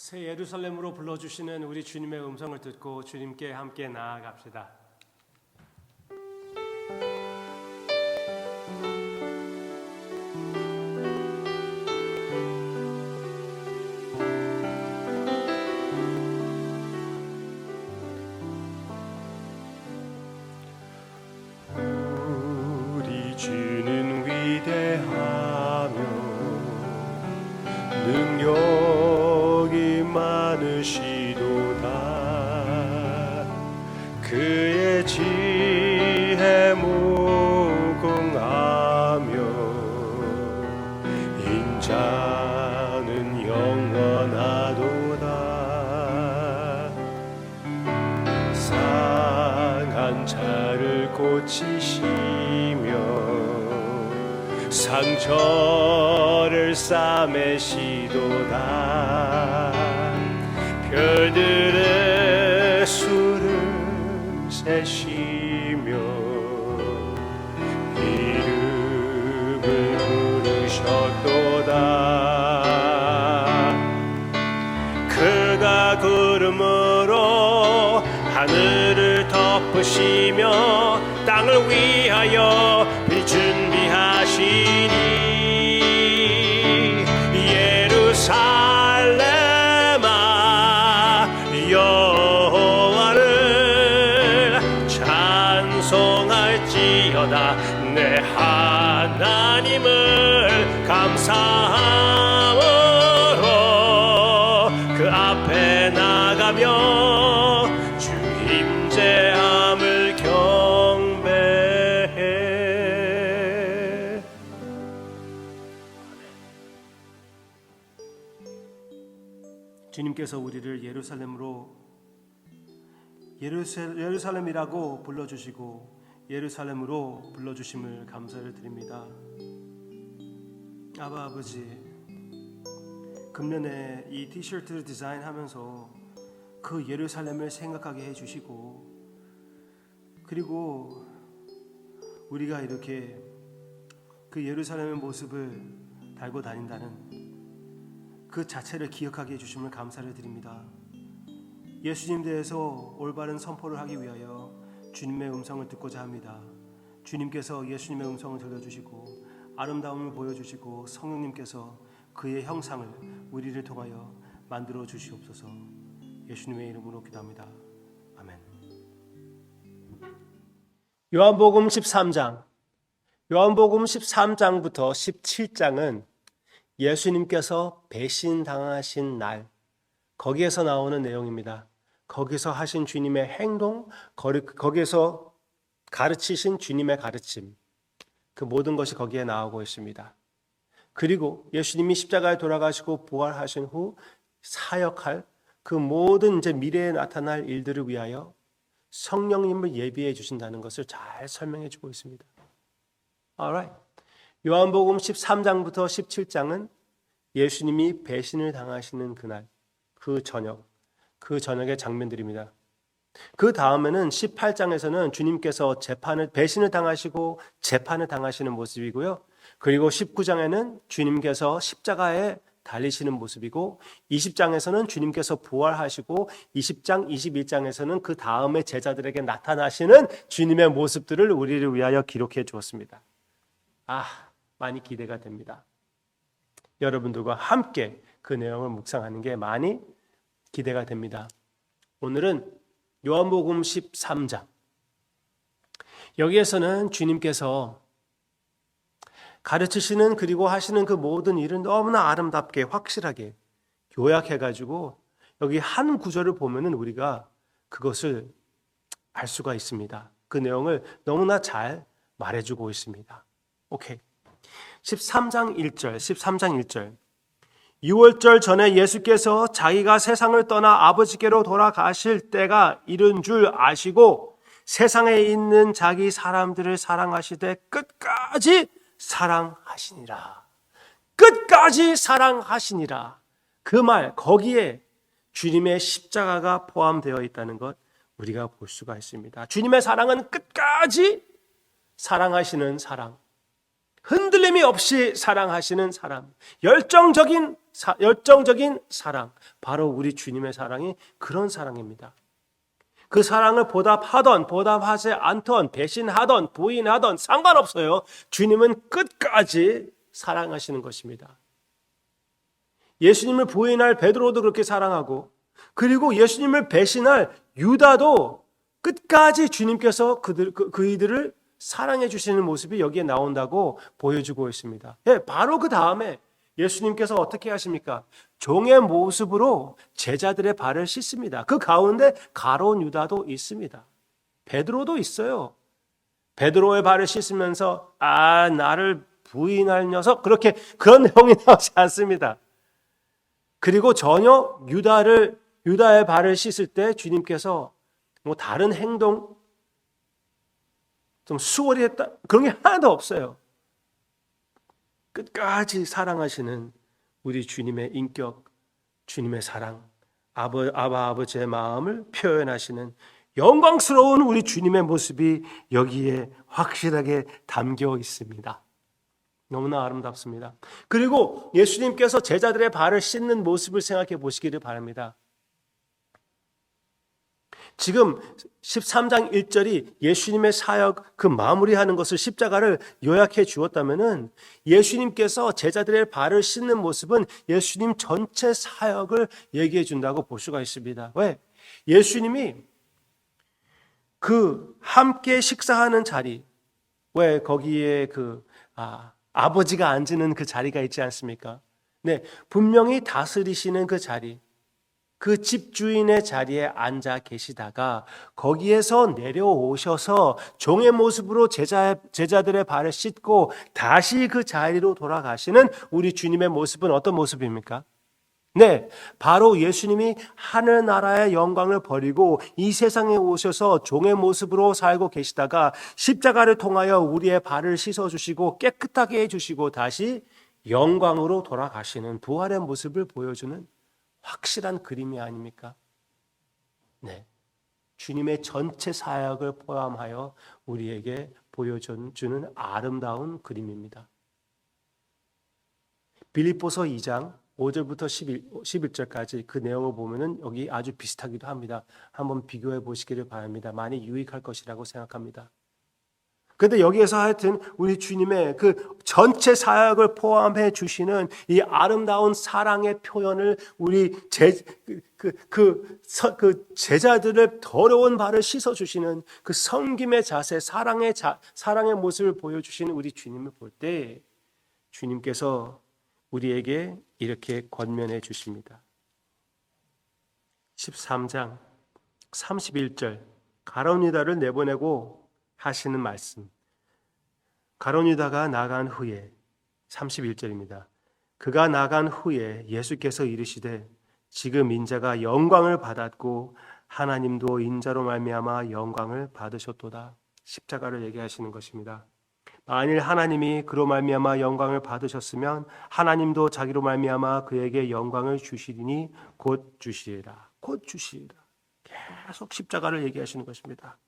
새 예루살렘으로 불러주시는 우리 주님의 음성을 듣고 주님께 함께 나아갑시다. 자를 고치시며 상처를 싸매시도다. 별들의 수를 세시며 이름을 부르셨도다. 그가 구름으로 하늘을 덮으시며 땅을 위하여 빌 준비하시니 예루살렘아 여호와를 찬송할지어다. 내 하나님을 감사함으로 그 앞에 나가며 우리를 예루살렘으로 예루살, 예루살렘이라고 불러주시고 예루살렘으로 불러주심을 감사를 드립니다. 아바 아버지 금년에 이 티셔츠를 디자인하면서 그 예루살렘을 생각하게 해주시고 그리고 우리가 이렇게 그 예루살렘의 모습을 달고 다닌다는 그 자체를 기억하게 해주심을 감사를 드립니다. 예수님 대해서 올바른 선포를 하기 위하여 주님의 음성을 듣고자 합니다. 주님께서 예수님의 음성을 들려주시고 아름다움을 보여주시고 성령님께서 그의 형상을 우리를 통하여 만들어 주시옵소서. 예수님의 이름으로 기도합니다. 아멘. 요한복음 13장 요한복음 13장부터 17장은 예수님께서 배신당하신 날 거기에서 나오는 내용입니다. 거기서 하신 주님의 행동, 거기에서 가르치신 주님의 가르침, 그 모든 것이 거기에 나오고 있습니다. 그리고 예수님이 십자가에 돌아가시고 부활하신 후 사역할 그 모든 이제 미래에 나타날 일들을 위하여 성령님을 예비해 주신다는 것을 잘 설명해 주고 있습니다. Alright. 요한복음 13장부터 17장은 예수님이 배신을 당하시는 그날, 그 저녁, 그 저녁의 장면들입니다. 그 다음에는 18장에서는 주님께서 재판을 배신을 당하시고 재판을 당하시는 모습이고요. 그리고 19장에는 주님께서 십자가에 달리시는 모습이고 20장에서는 주님께서 부활하시고 20장, 21장에서는 그 다음에 제자들에게 나타나시는 주님의 모습들을 우리를 위하여 기록해 주었습니다. 아, 많이 기대가 됩니다. 여러분들과 함께 그 내용을 묵상하는 게 많이 기대가 됩니다. 오늘은 요한복음 13장. 여기에서는 주님께서 가르치시는 그리고 하시는 그 모든 일은 너무나 아름답게 확실하게 요약해 가지고 여기 한 구절을 보면은 우리가 그것을 알 수가 있습니다. 그 내용을 너무나 잘 말해 주고 있습니다. 오케이. 13장 1절, 13장 1절. 6월절 전에 예수께서 자기가 세상을 떠나 아버지께로 돌아가실 때가 이른 줄 아시고 세상에 있는 자기 사람들을 사랑하시되 끝까지 사랑하시니라. 끝까지 사랑하시니라. 그 말, 거기에 주님의 십자가가 포함되어 있다는 것 우리가 볼 수가 있습니다. 주님의 사랑은 끝까지 사랑하시는 사랑. 흔들림이 없이 사랑하시는 사람, 열정적인 사- 열정적인 사랑, 바로 우리 주님의 사랑이 그런 사랑입니다. 그 사랑을 보답하던 보답하지 않던 배신하던 부인하던 상관없어요. 주님은 끝까지 사랑하시는 것입니다. 예수님을 부인할 베드로도 그렇게 사랑하고 그리고 예수님을 배신할 유다도 끝까지 주님께서 그들 그, 그이들을 사랑해 주시는 모습이 여기에 나온다고 보여주고 있습니다. 예, 바로 그 다음에 예수님께서 어떻게 하십니까? 종의 모습으로 제자들의 발을 씻습니다. 그 가운데 가론 유다도 있습니다. 베드로도 있어요. 베드로의 발을 씻으면서 아 나를 부인할 녀석 그렇게 그런 내용이 나오지 않습니다. 그리고 전혀 유다를 유다의 발을 씻을 때 주님께서 뭐 다른 행동 좀 수월히 했다 그런 게 하나도 없어요. 끝까지 사랑하시는 우리 주님의 인격, 주님의 사랑, 아버, 아바 아버지의 마음을 표현하시는 영광스러운 우리 주님의 모습이 여기에 확실하게 담겨 있습니다. 너무나 아름답습니다. 그리고 예수님께서 제자들의 발을 씻는 모습을 생각해 보시기를 바랍니다. 지금 13장 1절이 예수님의 사역 그 마무리하는 것을 십자가를 요약해 주었다면은 예수님께서 제자들의 발을 씻는 모습은 예수님 전체 사역을 얘기해 준다고 볼 수가 있습니다. 왜? 예수님이 그 함께 식사하는 자리 왜 거기에 그 아, 아버지가 앉는 그 자리가 있지 않습니까? 네, 분명히 다스리시는 그 자리 그 집주인의 자리에 앉아 계시다가 거기에서 내려오셔서 종의 모습으로 제자, 제자들의 발을 씻고 다시 그 자리로 돌아가시는 우리 주님의 모습은 어떤 모습입니까? 네, 바로 예수님이 하늘나라의 영광을 버리고 이 세상에 오셔서 종의 모습으로 살고 계시다가 십자가를 통하여 우리의 발을 씻어주시고 깨끗하게 해주시고 다시 영광으로 돌아가시는 부활의 모습을 보여주는 확실한 그림이 아닙니까? 네. 주님의 전체 사역을 포함하여 우리에게 보여주는 아름다운 그림입니다. 빌립보서 2장 5절부터 11, 11절까지 그 내용을 보면은 여기 아주 비슷하기도 합니다. 한번 비교해 보시기를 바랍니다. 많이 유익할 것이라고 생각합니다. 근데 여기에서 하여튼 우리 주님의 그 전체 사역을 포함해 주시는 이 아름다운 사랑의 표현을 우리 제, 그, 그, 그, 그 제자들을 더러운 발을 씻어 주시는 그 섬김의 자세, 사랑의 자, 사랑의 모습을 보여 주시는 우리 주님을 볼 때 주님께서 우리에게 이렇게 권면해 주십니다. 13장 31절 가론유다를 내보내고 하시는 말씀. 가론유다가 나간 후에 31절입니다. 그가 나간 후에 예수께서 이르시되 지금 인자가 영광을 받았고 하나님도 인자로 말미암아 영광을 받으셨도다. 십자가를 얘기하시는 것입니다. 만일 하나님이 그로 말미암아 영광을 받으셨으면 하나님도 자기로 말미암아 그에게 영광을 주시리니 곧 주시리라. 곧 주시리라. 계속 십자가를 얘기하시는 것입니다.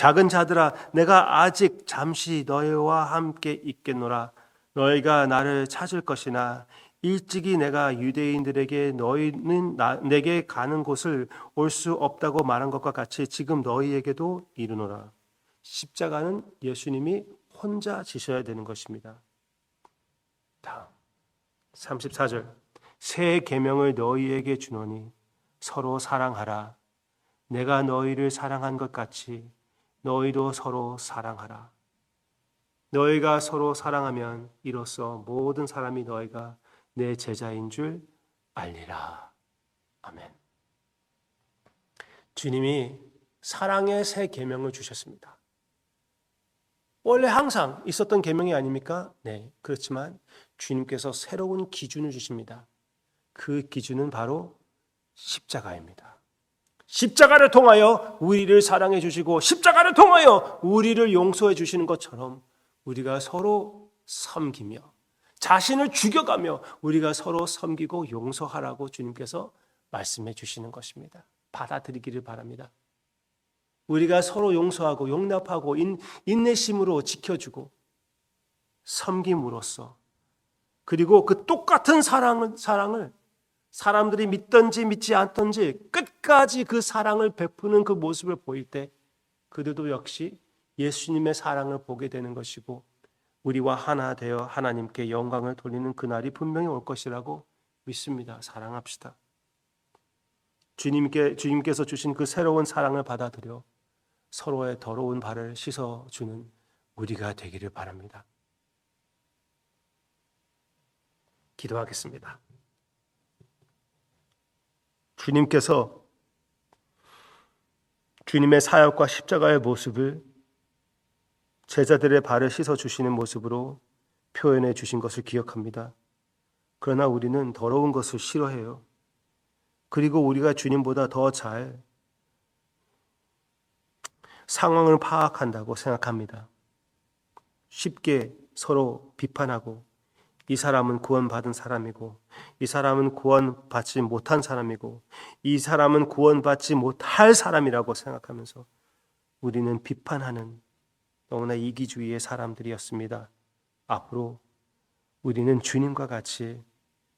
작은 자들아 내가 아직 잠시 너희와 함께 있겠노라. 너희가 나를 찾을 것이나 일찍이 내가 유대인들에게 너희는 나, 내게 가는 곳을 올 수 없다고 말한 것과 같이 지금 너희에게도 이르노라. 십자가는 예수님이 혼자 지셔야 되는 것입니다. 다음 34절. 새 계명을 너희에게 주노니 서로 사랑하라. 내가 너희를 사랑한 것 같이 너희도 서로 사랑하라. 너희가 서로 사랑하면 이로써 모든 사람이 너희가 내 제자인 줄 알리라. 아멘. 주님이 사랑의 새 계명을 주셨습니다. 원래 항상 있었던 계명이 아닙니까? 네, 그렇지만 주님께서 새로운 기준을 주십니다. 그 기준은 바로 십자가입니다. 십자가를 통하여 우리를 사랑해 주시고 십자가를 통하여 우리를 용서해 주시는 것처럼 우리가 서로 섬기며 자신을 죽여가며 우리가 서로 섬기고 용서하라고 주님께서 말씀해 주시는 것입니다. 받아들이기를 바랍니다. 우리가 서로 용서하고 용납하고 인, 인내심으로 지켜주고 섬김으로써 그리고 그 똑같은 사랑을 사랑을 사람들이 믿던지 믿지 않던지 끝까지 그 사랑을 베푸는 그 모습을 보일 때 그들도 역시 예수님의 사랑을 보게 되는 것이고 우리와 하나 되어 하나님께 영광을 돌리는 그날이 분명히 올 것이라고 믿습니다. 사랑합시다. 주님께 주님께서 주신 그 새로운 사랑을 받아들여 서로의 더러운 발을 씻어 주는 우리가 되기를 바랍니다. 기도하겠습니다. 주님께서 주님의 사역과 십자가의 모습을 제자들의 발을 씻어 주시는 모습으로 표현해 주신 것을 기억합니다. 그러나 우리는 더러운 것을 싫어해요. 그리고 우리가 주님보다 더 잘 상황을 파악한다고 생각합니다. 쉽게 서로 비판하고 이 사람은 구원받은 사람이고 이 사람은 구원받지 못한 사람이고 이 사람은 구원받지 못할 사람이라고 생각하면서 우리는 비판하는 너무나 이기주의의 사람들이었습니다. 앞으로 우리는 주님과 같이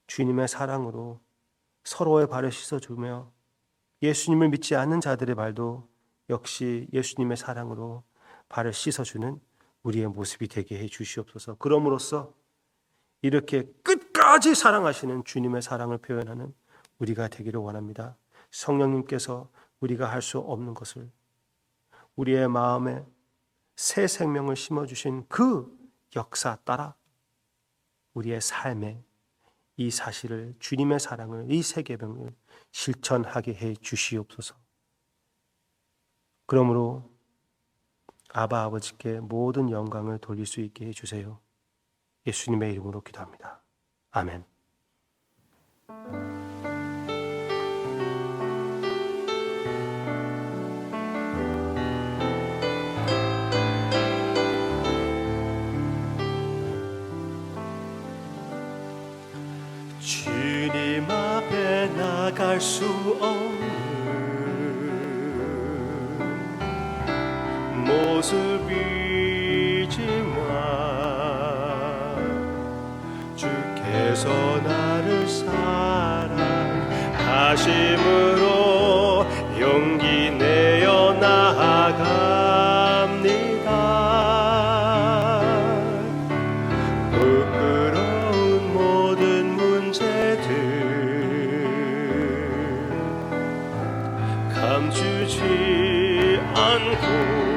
주님의 사랑으로 서로의 발을 씻어주며 예수님을 믿지 않는 자들의 발도 역시 예수님의 사랑으로 발을 씻어주는 우리의 모습이 되게 해 주시옵소서. 그럼으로써 이렇게 끝까지 사랑하시는 주님의 사랑을 표현하는 우리가 되기를 원합니다. 성령님께서 우리가 할 수 없는 것을 우리의 마음에 새 생명을 심어주신 그 역사 따라 우리의 삶에 이 사실을 주님의 사랑을 이 세계병을 실천하게 해 주시옵소서. 그러므로 아바 아버지께 모든 영광을 돌릴 수 있게 해 주세요. 예수님의 이름으로 기도합니다. 아멘. 주님 앞에 나갈 수 없는 모습이 주께서 나를 사랑하심으로 용기 내어 나아갑니다. 부끄러운 모든 문제들 감추지 않고